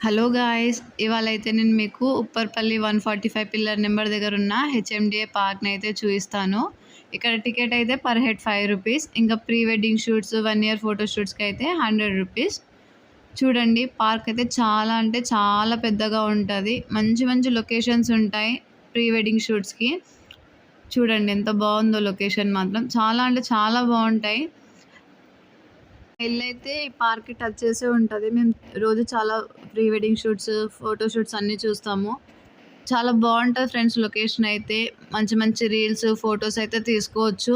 Hello guys ఇవాళ అయితే నేను మీకు Upparpally one forty five pillar number దగ్గర ఉన్న హెచ్ఎండిఏ పార్క్ని అయితే చూపిస్తాను ఇక్కడ టికెట్ అయితే పర్ హెడ్ ఫైవ్ రూపీస్ ఇంకా pre wedding shoots one year photo షూట్స్కి అయితే హండ్రెడ్ రూపీస్. చూడండి పార్క్ అయితే చాలా అంటే చాలా పెద్దగా ఉంటుంది. మంచి మంచి లొకేషన్స్ ఉంటాయి ప్రీ వెడ్డింగ్ షూట్స్కి. చూడండి ఎంత బాగుందో లొకేషన్ మాత్రం. చాలా అంటే చాలా బాగుంటాయి. అయితే ఈ టచ్ చేసే ఉంటుంది. మేము రోజు చాలా pre wedding shoots photo shoots అన్నీ చూస్తాము. చాలా బాగుంటుంది ఫ్రెండ్స్ లొకేషన్ అయితే. మంచి మంచి రీల్స్ ఫొటోస్ అయితే తీసుకోవచ్చు.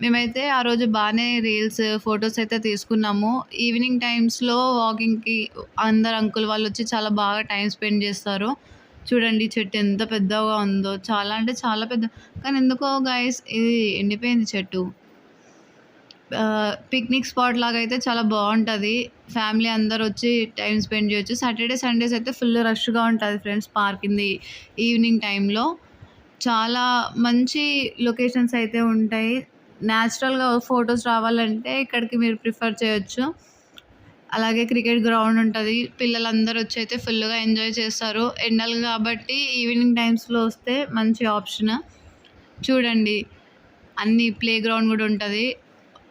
మేమైతే ఆ రోజు బాగానే రీల్స్ ఫొటోస్ అయితే తీసుకున్నాము. ఈవినింగ్ టైమ్స్లో వాకింగ్కి అందరు అంకుల్ వాళ్ళు వచ్చి చాలా బాగా టైం స్పెండ్ చేస్తారు. చూడండి చెట్టు ఎంత పెద్దగా ఉందో. చాలా అంటే చాలా పెద్ద కానీ ఎందుకో గాయస్ ఇది ఎండిపోయింది చెట్టు. పిక్నిక్ స్పాట్ లాగా అయితే చాలా బాగుంటుంది. ఫ్యామిలీ అందరు వచ్చి టైం స్పెండ్ చేయొచ్చు. సాటర్డే సండేస్ అయితే ఫుల్ రష్గా ఉంటుంది ఫ్రెండ్స్ పార్క్ ఇంది ఈవినింగ్ టైంలో చాలా మంచి లొకేషన్స్ అయితే ఉంటాయి. న్యాచురల్గా ఫొటోస్ రావాలంటే ఇక్కడికి మీరు ప్రిఫర్ చేయొచ్చు. అలాగే క్రికెట్ గ్రౌండ్ ఉంటుంది. పిల్లలందరూ వచ్చి అయితే ఫుల్గా ఎంజాయ్ చేస్తారు. ఎండలు కాబట్టి ఈవినింగ్ టైమ్స్లో వస్తే మంచి ఆప్షన్ చూడండి. అన్ని ప్లే గ్రౌండ్ కూడా ఉంటుంది.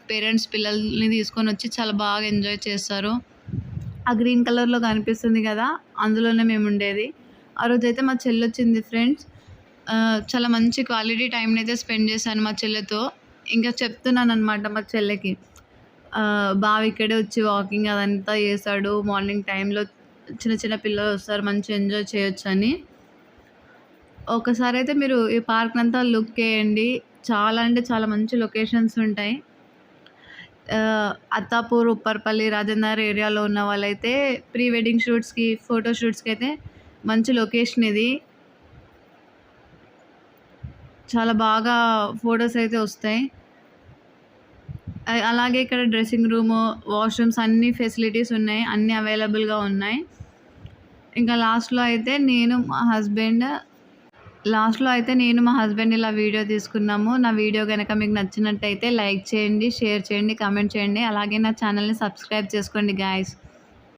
పేరెంట్స్ పిల్లల్ని తీసుకొని వచ్చి చాలా బాగా ఎంజాయ్ చేస్తారు. ఆ గ్రీన్ కలర్లో కనిపిస్తుంది కదా అందులోనే మేము ఉండేది. ఆ రోజు అయితే మా చెల్లి వచ్చింది ఫ్రెండ్స్. చాలా మంచి క్వాలిటీ టైంని అయితే స్పెండ్ చేశాను మా చెల్లెతో. ఇంకా చెప్తున్నాను అనమాట మా చెల్లెకి. బావి ఇక్కడే వచ్చి వాకింగ్ అదంతా చేశాడు. మార్నింగ్ టైంలో చిన్న చిన్న పిల్లలు వస్తారు మంచి ఎంజాయ్ చేయొచ్చు అని ఒకసారి అయితే మీరు ఈ పార్క్ అంతా లుక్ వేయండి. చాలా అంటే చాలా మంచి లొకేషన్స్ ఉంటాయి. అత్తాపూర్ ఉప్పర్పల్లి రాజేందర్ ఏరియాలో ఉన్న వాళ్ళైతే ప్రీ వెడ్డింగ్ షూట్స్కి ఫోటో షూట్స్కి అయితే మంచి లొకేషన్ ఇది. చాలా బాగా ఫొటోస్ అయితే వస్తాయి. అలాగే ఇక్కడ డ్రెస్సింగ్ రూము వాష్రూమ్స్ అన్ని ఫెసిలిటీస్ ఉన్నాయి. అన్నీ అవైలబుల్గా ఉన్నాయి. ఇంకా లాస్ట్లో అయితే నేను మా హస్బెండ్ లాస్ట్లో అయితే నేను మా హస్బెండ్ ఇలా వీడియో తీసుకున్నాము. నా వీడియో కనుక మీకు నచ్చినట్టయితే లైక్ చేయండి షేర్ చేయండి కామెంట్ చేయండి. అలాగే నా ఛానల్ని సబ్స్క్రైబ్ చేసుకోండి గాయస్